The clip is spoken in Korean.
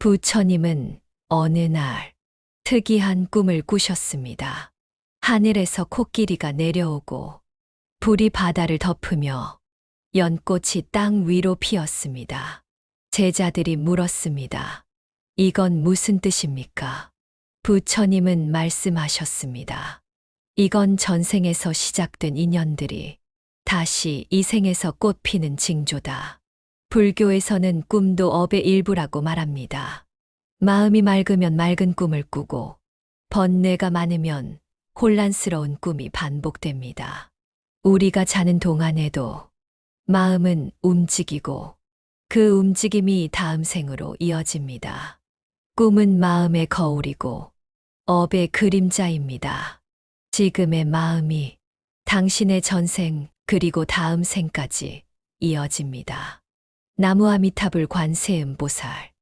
부처님은 어느 날 특이한 꿈을 꾸셨습니다. 하늘에서 코끼리가 내려오고 불이 바다를 덮으며 연꽃이 땅 위로 피었습니다. 제자들이 물었습니다. 이건 무슨 뜻입니까? 부처님은 말씀하셨습니다. 이건 전생에서 시작된 인연들이 다시 이 생에서 꽃피는 징조다. 불교에서는 꿈도 업의 일부라고 말합니다. 마음이 맑으면 맑은 꿈을 꾸고 번뇌가 많으면 혼란스러운 꿈이 반복됩니다. 우리가 자는 동안에도 마음은 움직이고 그 움직임이 다음 생으로 이어집니다. 꿈은 마음의 거울이고 업의 그림자입니다. 지금의 마음이 당신의 전생 그리고 다음 생까지 이어집니다. 나무아미타불 관세음보살